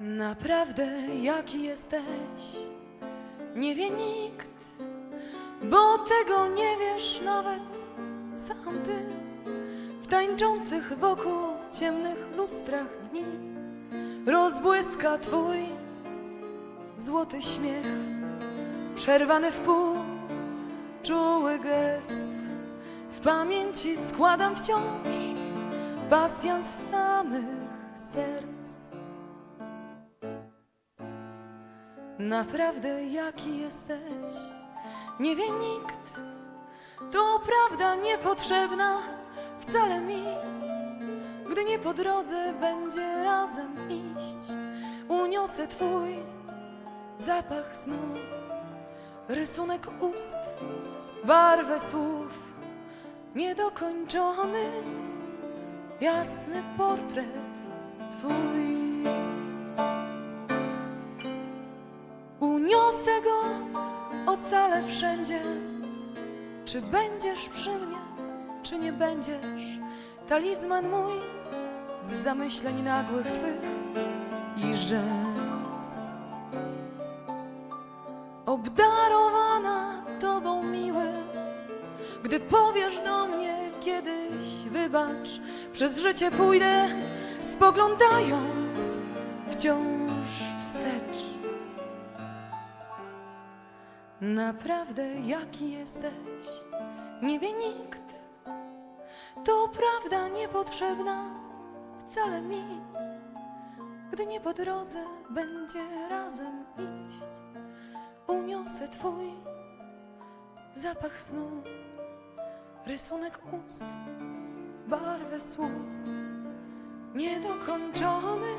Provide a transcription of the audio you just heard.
Naprawdę jaki jesteś, nie wie nikt, bo tego nie wiesz nawet sam ty. W tańczących wokół ciemnych lustrach dni rozbłyska twój złoty śmiech, przerwany w pół, czuły gest. W pamięci składam wciąż pasjans samych serc. Naprawdę jaki jesteś, nie wie nikt. To prawda niepotrzebna wcale mi, gdy nie po drodze będzie razem iść. Uniosę twój zapach snu, rysunek ust, barwę słów, niedokończony, jasny portret twój. Uniosę go ocalę wszędzie. Czy będziesz przy mnie, czy nie będziesz? Talizman mój z zamyśleń nagłych twych i rzęs. Obdarowana tobą miły, gdy powiesz do mnie kiedyś wybacz, przez życie pójdę spoglądając wciąż Naprawdę jaki jesteś, nie wie nikt. To prawda niepotrzebna. Wcale mi, gdy nie po drodze będzie razem iść. Uniosę twój zapach snu, rysunek ust, barwę słów, niedokończony